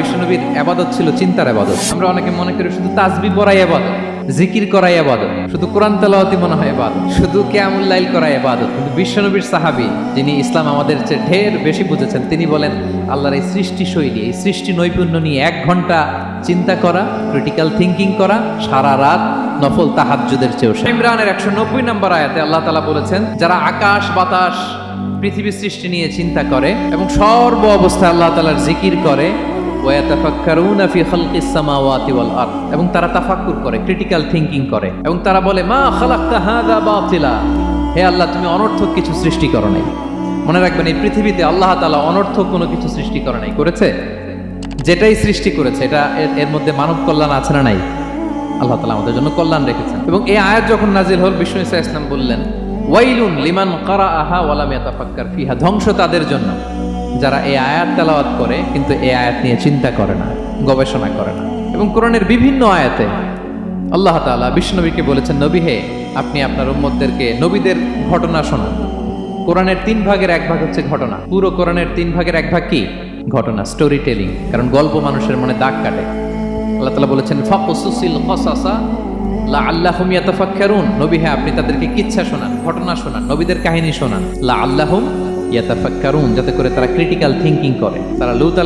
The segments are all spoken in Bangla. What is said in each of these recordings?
বিশ্বনবীর আবাদত ছিল, চিন্তার আবাদত আমরা অনেকে মনে করি শুধু তাজবি পড়াই আবাদত, জিকির করাই আবাদত, শুধু কোরআন তেলাওয়াতি মনে হয় আবাদত, শুধু কেয়ামুল্লাইল করাই আবাদত কিন্তু বিশ্বনবীর সাহাবী, যিনি ইসলাম আমাদের চেয়ে ঢের বেশি বুঝেছেন, তিনি বলেন, আল্লাহর এই সৃষ্টি শৈলী এই সৃষ্টি নৈপুণ্য নিয়ে এক ঘণ্টা চিন্তা করা ক্রিটিক্যাল থিঙ্কিং করা, সারা রাত নফল তাহাজ্জুদের চেয়েও। ইমরানের একশো নব্বই নম্বর আয়াতে আল্লাহ তালা বলেছেন, যারা আকাশ, বাতাস, পৃথিবী সৃষ্টি নিয়ে চিন্তা করে এবং সর্ব অবস্থায় আল্লাহ তালার জিকির করে ওয়াতাফাক্কারুনা ফি খালকিস সামাওয়াতি ওয়াল আরদ। এবং তারা তাফাক্কুর করে ক্রিটিক্যাল থিংকিং করে। এবং তারা বলে, মা খালাকতা হাযা বাতিলা। হে আল্লাহ, তুমি অনর্থক কিছু সৃষ্টি করো নাই। মনে রাখবেন, এই পৃথিবীতে আল্লাহ তাআলা অনর্থক কোনো কিছু সৃষ্টি করে নাই। করেছে? যেটাই সৃষ্টি করেছে, এটা এর- এর মধ্যে মানব কল্যাণ আছে না নাই? আল্লাহ তালা আমাদের জন্য কল্যাণ রেখেছেন। এবং এই আয়াত যখন নাজিল হল, বিষ্ণু ইসা ইসলাম বললেন, ওয়াইলুন লিমান কারা আহা ওয়ালাম ইয়াতাফাক্কার ফিহা। ধ্বংস তাদের জন্য। যারা এই আয়াত তেলাওয়াত করে, কিন্তু এই আয়াত নিয়ে চিন্তা করে না, গবেষণা করে না। এবং কোরআনের বিভিন্ন আয়াতে আল্লাহ তাআলা বিষ্ণুনবীকে বলেছেন, নবী হে, আপনি আপনার উম্মতদেরকে নবীদের ঘটনা শোনান। কোরআনের তিন ভাগের এক ভাগ হচ্ছে ঘটনা। পুরো কোরআনের তিন ভাগের এক ভাগ কি? ঘটনা স্টোরি টেলিং কারণ গল্প মানুষের মনে দাগ কাটে। আল্লাহ তালা বলেছেন, ফাকুসুসিল কসাসা লা আল্লাহুম ইয়াতাফাক্কারুন। নবী হ্যাঁ আপনি তাদেরকে কিচ্ছা শোনান, ঘটনা শোনান, নবীদের কাহিনী শোনান। লা আল্লাহুম ইয়াতাফাক্কারুন, যাতে করে তারা ক্রিটিক্যাল থিংকিং করে। তারা লুত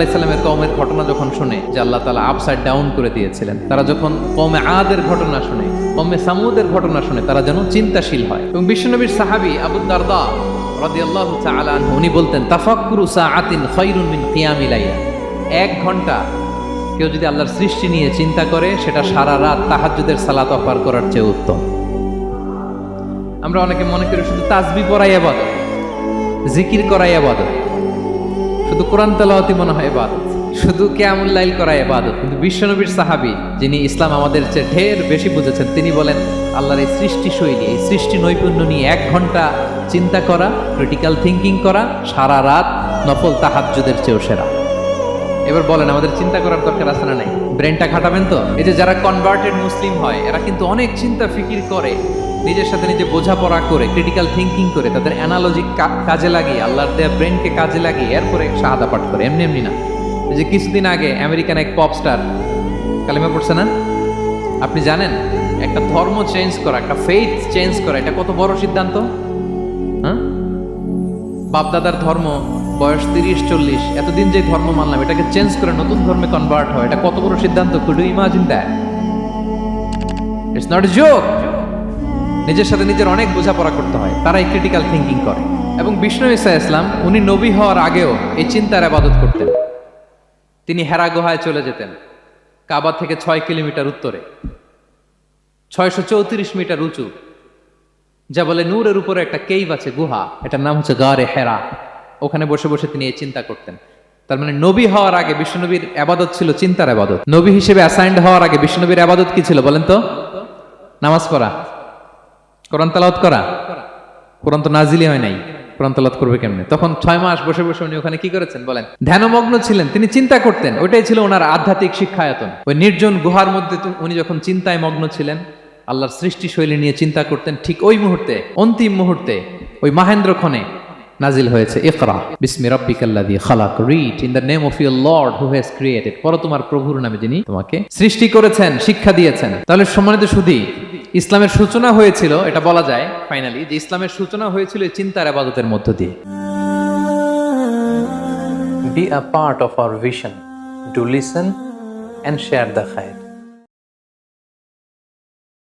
কওমের ঘটনা যখন শুনে, যে আল্লাহ তাআলা আপসাইড ডাউন করে দিয়েছিলেন, তারা যখন কওমে আদের ঘটনা শুনে, কওমে সামুদের ঘটনা শুনে, তারা যেন চিন্তাশীল হয়। এবং বিশ্বনবীর সাহাবী আবু দারদা রাদিয়াল্লাহু তাআলা আনহু, উনি বলতেন, তাফাক্কুরু এক ঘণ্টা কেউ যদি আল্লাহর সৃষ্টি নিয়ে চিন্তা করে, সেটা সারা রাত তাহাজ্জুদের সালাত অফার করার চেয়ে উত্তম। আমরা অনেকে মনে করি শুধু তাজবি পড়াই আবাদত। জিকির করাই আবাদত শুধু কোরআন তালাওয়াতি মনে হয় ইবাদত। শুধু কেয়ামুল্লাইল করাই ইবাদত। কিন্তু বিশ্বনবীর সাহাবি যিনি ইসলাম আমাদের চেয়ে ঢের বেশি বুঝেছেন, তিনি বলেন, আল্লাহর এই সৃষ্টি শৈলী এই সৃষ্টি নৈপুণ্য নিয়ে এক ঘণ্টা চিন্তা করা ক্রিটিক্যাল থিঙ্কিং করা, সারা রাত নফল তাহাজ্জুদের চেয়েও সেরা। এবার বলেন, আমাদের চিন্তা করার দরকার আছে না নাই? ব্রেনটা খাটাবেন তো? এই যে যারা কনভার্টেড মুসলিম হয়, এরা কিন্তু অনেক চিন্তা ফিকির করে। নিজের সাথে নিজে বোঝাপড়া করে ক্রিটিক্যাল থিঙ্কিং করে, তাদের অ্যানালজি কাজে লাগিয়ে, আল্লাহর দেয়া ব্রেনকে কাজে লাগিয়ে, এরপরে শাহাদা পাঠ করে, এমনি এমনি না। যে কিছুদিন আগে আমেরিকান এক পপ স্টার কালিমা পড়ছে না? আপনি জানেন, একটা ধর্ম চেঞ্জ করা, একটা ফেইথ চেঞ্জ করা, এটা কত বড় সিদ্ধান্ত? হ্যাঁ? বাপদাদার ধর্ম, বয়স তিরিশ, চল্লিশ, এতদিন যে ধর্ম মানলাম, এটাকে চেঞ্জ করে নতুন ধর্মে কনভার্ট হয় এটা কত বড় সিদ্ধান্ত? Could imagine that it's not joke নিজের সাথে নিজের অনেক বোঝাপড়া করতে হয়। তারাই ক্রিটিক্যাল থিঙ্কিং করে। এবং বিষ্ণু ইসা ইসলাম, উনি নবী হওয়ার আগেও এই চিন্তার আবাদত করতেন। তিনি হেরা গুহায় চলে যেতেন, কাবা থেকে ছয় কিলোমিটার উত্তরে। ছয়শো চৌত্রিশ মিটার উঁচু। যা বলে নূরের উপরে একটা কেইভ আছে, গুহা। এটার নাম হচ্ছে গারে হেরা। ওখানে বসে বসে তিনি এই চিন্তা করতেন। তার মানে নবী হওয়ার আগে বিষ্ণুনবীর আবাদত ছিল চিন্তার আবাদত। নবী হিসেবে অ্যাসাইন্ড হওয়ার আগে বিষ্ণুনবীর আবাদত কি ছিল বলেন তো? নামাজ পড়া। কোরআন তালাওয়াত করা? কোরআন তো নাজিলি হয় নাই। কোরআন তালাওয়াত করবে কেমনে? তখন ছয় মাস বসে বসে উনি ওখানে কি করেছেন বলেন? ধ্যানমগ্ন ছিলেন, তিনি চিন্তা করতেন, ওইটাই ছিল ওনার আধ্যাত্মিক শিক্ষায়তন। ওই নির্জন গুহার মধ্যে উনি যখন চিন্তায় মগ্ন ছিলেন, আল্লাহর সৃষ্টি শৈলী নিয়ে চিন্তা করতেন, ঠিক ওই মুহূর্তে, অন্তিম মুহূর্তে, ওই মাহেন্দ্র ক্ষণে নাজিল হয়েছে, ইকরা, বিসমি রাব্বিকাল্লাযী খালাক, read in the name of your lord who has created. পর তোমার প্রভুর নামে যিনি তোমাকে সৃষ্টি করেছেন, শিক্ষা দিয়েছেন। তাহলে সম্মানিত সুধী ইসলামের সূচনা হয়েছিল, এটা বলা যায় ফাইনালি যে ইসলামের সূচনা হয়েছিল চিন্তার আবাদতের মধ্য দিয়ে be a part of our vision do listen and share the khair.